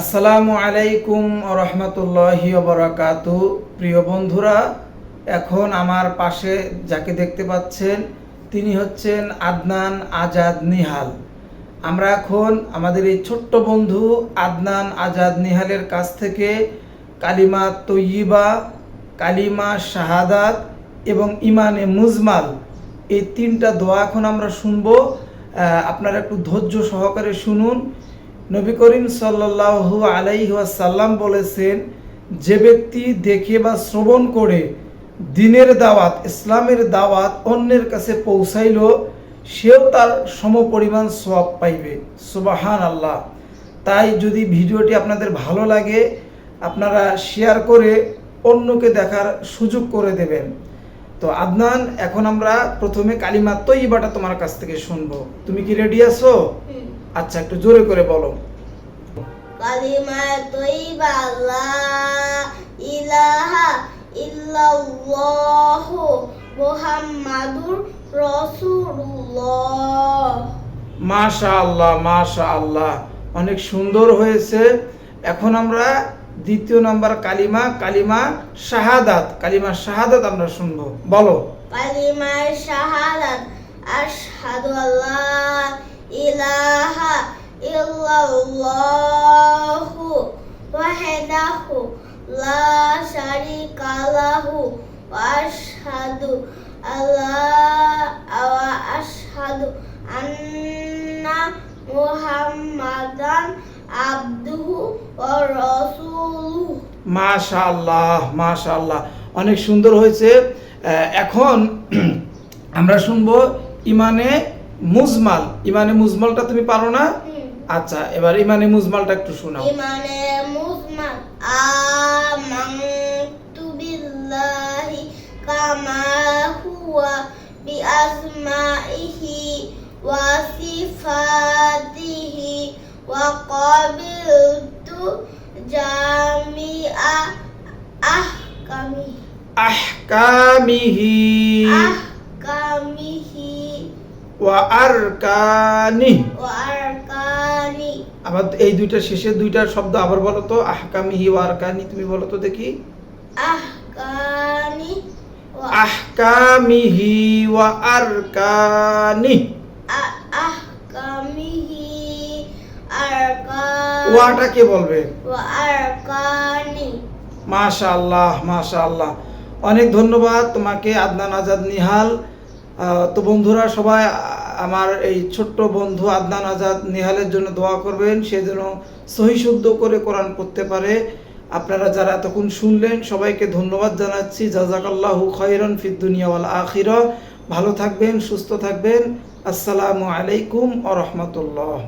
আসসালামু আলাইকুম রহমতুল্লাহি বরাকাত। প্রিয় বন্ধুরা, এখন আমার পাশে যাকে দেখতে পাচ্ছেন, তিনি হচ্ছেন আদনান আজাদ নিহাল। আমরা এখন আমাদের এই ছোট্ট বন্ধু আদনান আজাদ নিহালের কাছ থেকে কালিমা তৈয়িবা, কালিমা শাহাদাত এবং ইমানে মুজমাল এই তিনটা দোয়া এখন আমরা শুনব। আপনারা একটু ধৈর্য সহকারে শুনুন। নবী করিম সাল্লাল্লাহু আলাইহি ওয়াসাল্লাম বলেছেন, যে ব্যক্তি দেখে বা শ্রবণ করে দিনের দাওয়াত, ইসলামের দাওয়াত অন্যের কাছে পৌঁছাইল, সেও তার সমপরিমাণ সওয়াব পাইবে। সুবাহান আল্লাহ তাই যদি ভিডিওটি আপনাদের ভালো লাগে, আপনারা শেয়ার করে অন্যকে দেখার সুযোগ করে দেবেন। তো আদনান এখন আমরা প্রথমে কালিমা তৈবাটা তোমার কাছ থেকে শুনব। তুমি কি রেডি আছো? আচ্ছা একটু জোরে করে বলো। কালিমা তৈবা ইলাহা ইল্লাল্লাহ মুহাম্মাদুর রাসূলুল্লাহ। মাশা আল্লাহ মাশা আল্লাহ অনেক সুন্দর হয়েছে। এখন আমরা দ্বিতীয় নম্বর কালিমা কালিমা শাহাদাত। কালিমা শাহাদাত আমরা শুনব। বলো। কালিমা শাহাদাত, আশহাদু আল্লা ইলাহা ইল্লাল্লাহ ওয়াহদাহু লা শারিকা লাহু আশহাদু আল্লা ওয়া আশহাদু আন্না মুহাম্মাদান আবদুহু ওয়া রাসূলুহু। অনেক সুন্দর হয়েছে। এখন আমরা শুনব ইমানে মুজমাল। ইমানে মুজমালটা তুমি পারো না? আচ্ছা এবার ইমানে মুজমালটা একটু শোনাও। ইমানে মুজমাল আমানতু বিল্লাহি কামা হুয়া বিআসমাইহি ওয়া সিফাতিহি আহকামি। আহকামিহি। আহকামিহি। ওয়া আরকানি। ওয়া আরকানি। আবার এই দুইটা শেষের দুইটা শব্দ আবার বলো তো আহকামিহি ওয়া আরকানি তুমি বলো তো দেখি। আহকানি। আহকামিহি ওয়া আরকানি। ওয়াটা কে বলবে? মাশাআল্লাহ মাশাআল্লাহ। অনেক ধন্যবাদ তোমাকে আদনান আজাদ নিহাল। তো বন্ধুরা সবাই আমার এই ছোট্ট বন্ধু আদনান আজাদ নিহালের জন্য দোয়া করবেন। সে যেন সহি শুদ্ধ করে কোরআন করতে পারে। আপনারা যারা এতক্ষণ শুনলেন সবাইকে ধন্যবাদ জানাচ্ছি। জাজাকাল্লাহু খৈরন ফিদ দুনিয়া ওয়াল আখিরা। ভালো থাকবেন সুস্থ থাকবেন। আসসালামু আলাইকুম আ রহমতুল্লাহ।